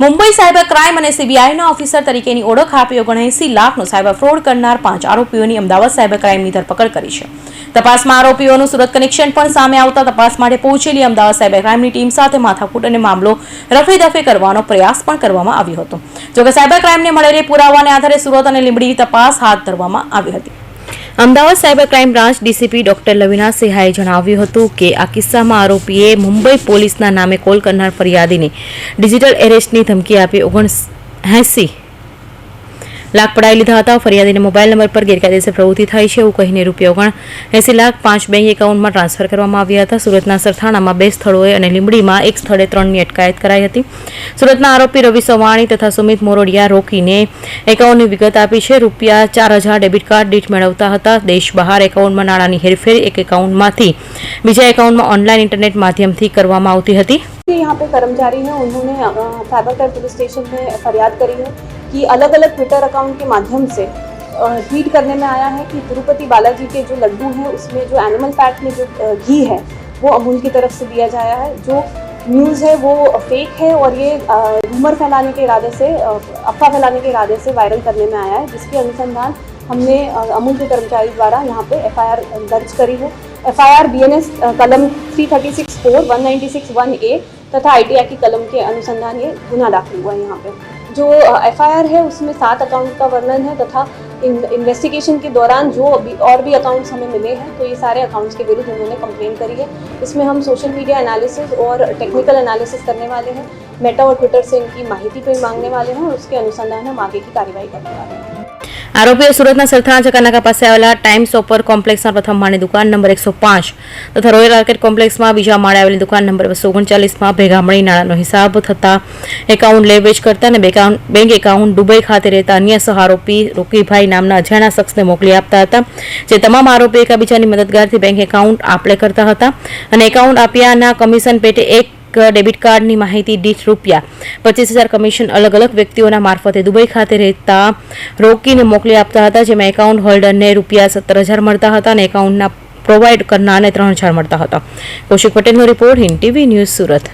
Mumbai cyber crime અને સીબીઆઈના officer તરીકેની ઓળખ આપી ઓગણએંસી લાખનો સાયબર ફ્રોડ કરનાર પાંચ આરોપીઓની અમદાવાદ સાયબર ક્રાઇમની ધરપકડ કરી છે. તપાસમાં આરોપીઓનું સુરત કનેક્શન પણ સામે આવતા તપાસ માટે પહોંચેલી અમદાવાદ સાયબર ક્રાઇમની ટીમ સાથે માથાકૂટ અને મામલો રફે દફે કરવાનો પ્રયાસ પણ કરવામાં આવ્યો હતો. જોકે સાયબર ક્રાઇમને મળેલી પુરાવાને આધારે સુરત અને લીંબડી તપાસ હાથ ધરવામાં આવી હતી. Ahmedabad cyber crime branch DCP doctor Lavina સિંહાએ જણાવ્યું હતું કે આ કિસ્સામાં આરોપીએ મુંબઈ પોલીસના નામે કોલ કરનાર ફરિયાદીને ડિજિટલ એરેસ્ટની ધમકી આપી ઓગણ એંસી લાખ પડાવી લીધા હતા ફરિયાદીને મોબાઈલ નંબર પર ગેરકાયદેસર પ્રવૃત્તિ થઈ છે એવું કહીને રૂપિયા ઓગણ એંસી લાખ પાંચ બેંક એકાઉન્ટમાં ટ્રાન્સફર કરવામાં આવ્યા હતા સુરતના સરથાણામાં બે સ્થળોએ અને લીંબડીમાં એક સ્થળે ત્રણની અટકાયત કરાઈ હતી સુરતના આરોપી રવિ સવાણી તથા સુમિત મોરડિયા રોકીને એકાઉન્ટની વિગત આપી છે રૂપિયા ચાર હજાર ડેબિટ કાર્ડ દીઠ મેળવતા હતા દેશ બહાર એકાઉન્ટમાં નાણાંની હેરફેર એક એકાઉન્ટમાંથી બીજા એકાઉન્ટમાં ઓનલાઈન ઇન્ટરનેટ માધ્યમથી કરવામાં આવતી હતી के यहाँ पे कर्मचारी हैं उन्होंने अ, साइबरक्राइम पुलिस स्टेशन में फरियाद करी है कि अलग अलग ट्विटर अकाउंट के माध्यम से ट्वीट करने में आया है कि तिरुपति बालाजी के जो लड्डू हैं उसमें जो एनिमल फैट में जो घी है वो अमूल की तरफ़ से दिया जाया है जो न्यूज़ है वो फेक है और ये रूमर फैलाने के इरादे से अफवाह फैलाने के इरादे से वायरल करने में आया है जिसके अनुसंधान हमने अमूल के कर्मचारी द्वारा यहाँ पे एफआईआर दर्ज करी है एफआईआर बीएनएस कलम three thirty six four one ninety six one A तथा आई की कलम के अनुसंधान ये गुना दाखिल हुआ है यहाँ पे जो एफआईआर है, उसमें सात अकाउंट का वर्णन है तथा इन्वेस्टिगेशन के दौरान जो अभी और भी अकाउंट्स हमें मिले हैं तो ये सारे अकाउंट्स के विरुद्ध उन्होंने कंप्लेन करी है। इसमें हम सोशल मीडिया एनालिसिस और टेक्निकल एनालिसिस करने वाले हैं। मेटा और ट्विटर से इनकी माहिती पे मांगने वाले हैं और उसके अनुसंधान हम आगे की कार्रवाई करने वाले हैं। આરોપીઓ સુરતના સરથાણા ચકાનાકા પાસે આવેલા ટાઈમ્સ ઓપર કોમ્પ્લેક્સના પ્રથમ માળની દુકાન નંબર એકસો પાંચ તથા રોયલ આર્કેટ કોમ્પ્લેક્સમાં બીજા માળે આવેલી દુકાન નંબર બસો ઓગણચાલીસમાં ભેગા મળી નાણાંનો હિસાબ થતા એકાઉન્ટ લે વેચ કરતા અને બેંક એકાઉન્ટ દુબઈ ખાતે રહેતા અન્ય સહ આરોપી રોકીભાઈ નામના અજાણ્યા શખ્સને મોકલી આપતા હતા, જે તમામ આરોપી એકબીજાની મદદગારથી બેંક એકાઉન્ટ આપલે કરતા હતા અને એકાઉન્ટ આપ્યાના કમિશન પેટે ડેબિટ કાર્ડની માહિતી દીઠ રૂપિયા. પચીસ હજાર કમિશન અલગ અલગ વ્યક્તિઓના મારફતે દુબઈ ખાતે રહેતા રોકીને મોકલી આપતા હતા, જેમાં એકાઉન્ટ હોલ્ડરને રૂપિયા સત્તર હજાર મળતા હતા અને એકાઉન્ટના પ્રોવાઈડ કરનારને ત્રણ હજાર મળતા હતા. કૌશિક પટેલનો report Hind TV news Surat.